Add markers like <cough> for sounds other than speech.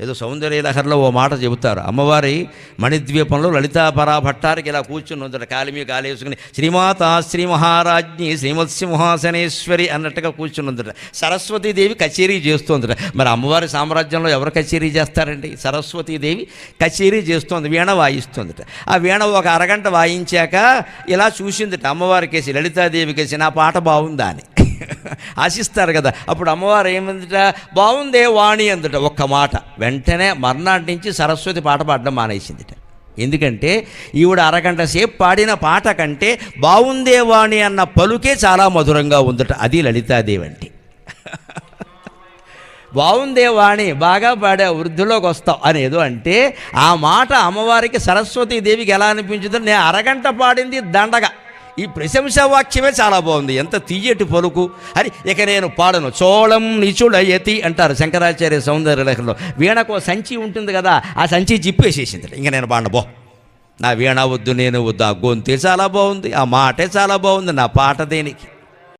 ఏదో సౌందర్య లహర్లో ఓ మాట చెబుతారు. అమ్మవారి మణిద్వీపంలో లలితా పరాభట్టారికి ఇలా కూర్చుని ఉందట. కాలిమి కాలేసుకుని శ్రీమాత శ్రీ మహారాజ్ఞి శ్రీమత్సింహాసనేశ్వరి అన్నట్టుగా కూర్చుని ఉందట. సరస్వతీదేవి కచేరీ చేస్తుందట. మరి అమ్మవారి సామ్రాజ్యంలో ఎవరు కచేరీ చేస్తారండి? సరస్వతీదేవి కచేరీ చేస్తోంది వీణ వాయిస్తుందట. ఆ వీణ ఒక అరగంట వాయించాక ఇలా చూసిందట అమ్మవారి కేసి లలితాదేవి కేసి నా పాట బాగుందా అని. <laughs> ఆశిస్తారు కదా. అప్పుడు అమ్మవారు ఏమందిట? బాగుందే వాణి అందుట ఒక్క మాట. వెంటనే మర్నాటి నుంచి సరస్వతి పాట పాడడం మానేసిందిట. ఎందుకంటే ఈవిడ అరగంట సేపు పాడిన పాట కంటే బాగుందే వాణి అన్న పలుకే చాలా మధురంగా ఉందట. అది లలితాదేవి అంటే <laughs> బాగుందే వాణి బాగా పాడా వృద్ధిలోకి వస్తావు అనేదో అంటే ఆ మాట అమ్మవారికి సరస్వతీదేవికి ఎలా అనిపించిందో నేను అరగంట పాడింది దండగా. ఈ ప్రశంసా వాక్యమే చాలా బాగుంది. ఎంత తీయటి పలుకు. అని ఇక నేను పాడను. చోళం నిచుడయతి అంటారు శంకరాచార్య సౌందర్య లేఖలో వీణకు సంచి ఉంటుంది కదా ఆ సంచి జిప్పేసేసింది ఇంక నేను పాడబో నా వీణ వద్దు నేను వద్దు. ఆ గొంతే చాలా బాగుంది ఆ మాటే చాలా బాగుంది నా పాట దేనికి?